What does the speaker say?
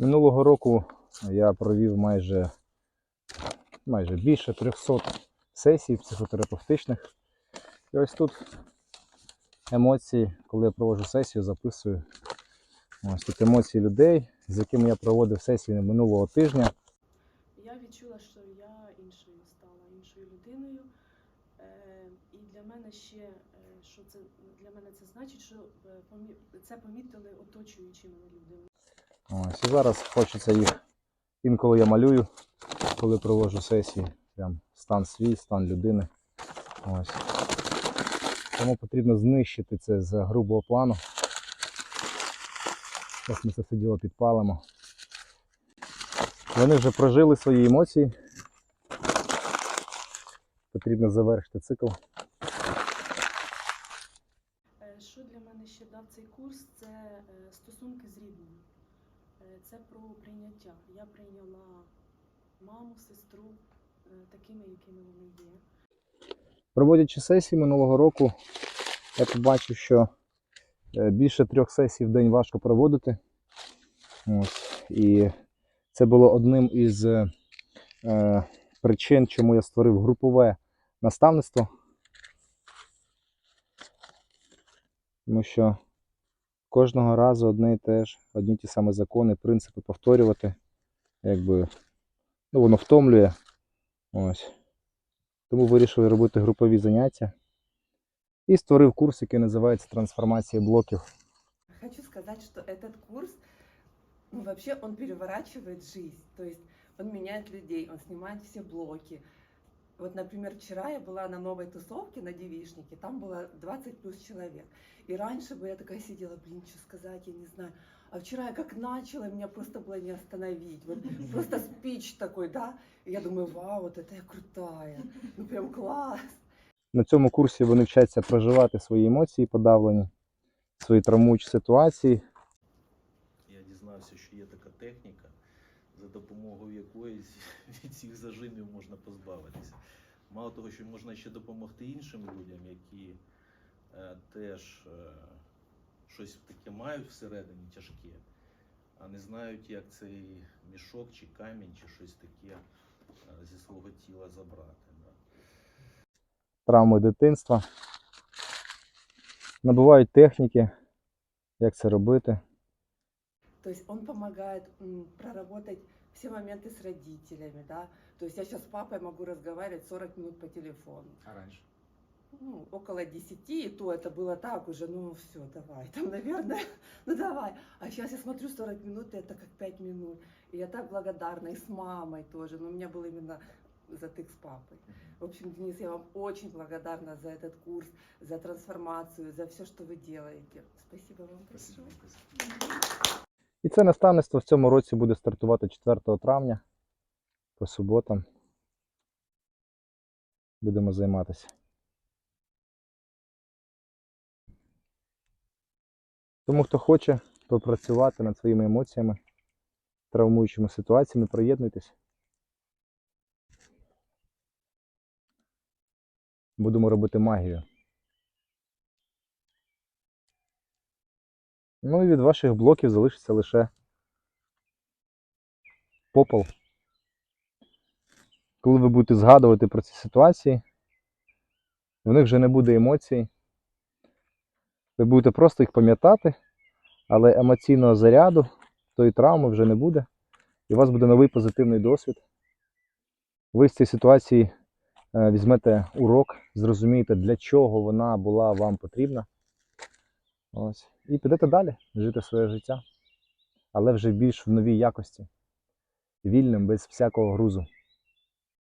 Минулого року я провів майже, майже більше 300 сесій психотерапевтичних. І ось тут емоції, коли я проводжу сесію, записую. Ось тут емоції людей, з якими я проводив сесії минулого тижня. Я відчула, що я іншою стала іншою людиною. Е, і для мене ще, е, що це для мене це значить, що е, це помітили оточуючі мене люди. Ось, і зараз хочеться їх. Інколи я малюю, коли проводжу сесії. Прям стан свій, стан людини. Ось. Тому потрібно знищити це з грубого плану. Зараз ми це все діло підпалимо. Вони вже прожили свої емоції. Потрібно завершити цикл. Е, Що для мене ще дав цей курс? Це е, стосунки з рідними. Е, Це про прийняття. Я прийняла маму, сестру е, такими, якими вони є. Проводячи сесії минулого року, я побачив, що е, більше трьох сесій в день важко проводити. Ось. І це було одним із е, причин, чому я створив групове наставництво. Тому що кожного разу одне і те ж, одні ті самі закони, принципи повторювати, якби ну, воно втомлює. Ось. Тому вирішив робити групові заняття і створив курс, який називається Трансформація блоків. Хочу сказать, что этот курс, ну, вообще он переворачивает жизнь. То есть меняет людей, он снимает все блоки. Вот, например, вчера я была на новой тусовке на девишнике, там было 20 плюс человек. И раньше бы я такая сидела, блин, что сказать, я не знаю. А вчера я как начала, меня просто было не остановить. Вот просто спич такой, да. И я думаю, вау, вот это я крутая. Ну прям класс. На цьому курсі вони вчаться проживати свої емоції подавлені, свої травмуючі ситуації. Я дізнався, що є така техніка, за допомогою якої від цих зажимів можна позбавитися. Мало того, що можна ще допомогти іншим людям, які е, теж е, щось таке мають всередині тяжке, а не знають, як цей мішок чи камінь, чи щось таке е, зі свого тіла забрати. Да. травми дитинства. Набувають техніки, як це робити. То есть он помогает м, проработать все моменты с родителями, да. То есть я сейчас с папой могу разговаривать 40 минут по телефону. А раніше? Ну, около 10, и то это было так уже, ну все, давай, там, наверное, ну давай. А сейчас я смотрю 40 минут, и это как 5 минут. И я так благодарна, и с мамой тоже, но у меня был именно затык с папой. В общем, Денис, я вам очень благодарна за этот курс, за трансформацию, за все, что вы делаете. Спасибо вам большое. І це наставництво в цьому році буде стартувати 4 травня по суботам. Будемо займатися. Тому, хто хоче попрацювати над своїми емоціями, травмуючими ситуаціями, приєднуйтесь. Будемо робити магію. Ну і від ваших блоків залишиться лише попел. Коли ви будете згадувати про ці ситуації, в них вже не буде емоцій. Ви будете просто їх пам'ятати, але емоційного заряду, тої травми вже не буде. І у вас буде новий позитивний досвід. Ви з цієї ситуації е, візьмете урок, зрозумієте, для чого вона була вам потрібна. Ось. І підете далі жити своє життя, але вже більш в новій якості, вільним, без всякого грузу.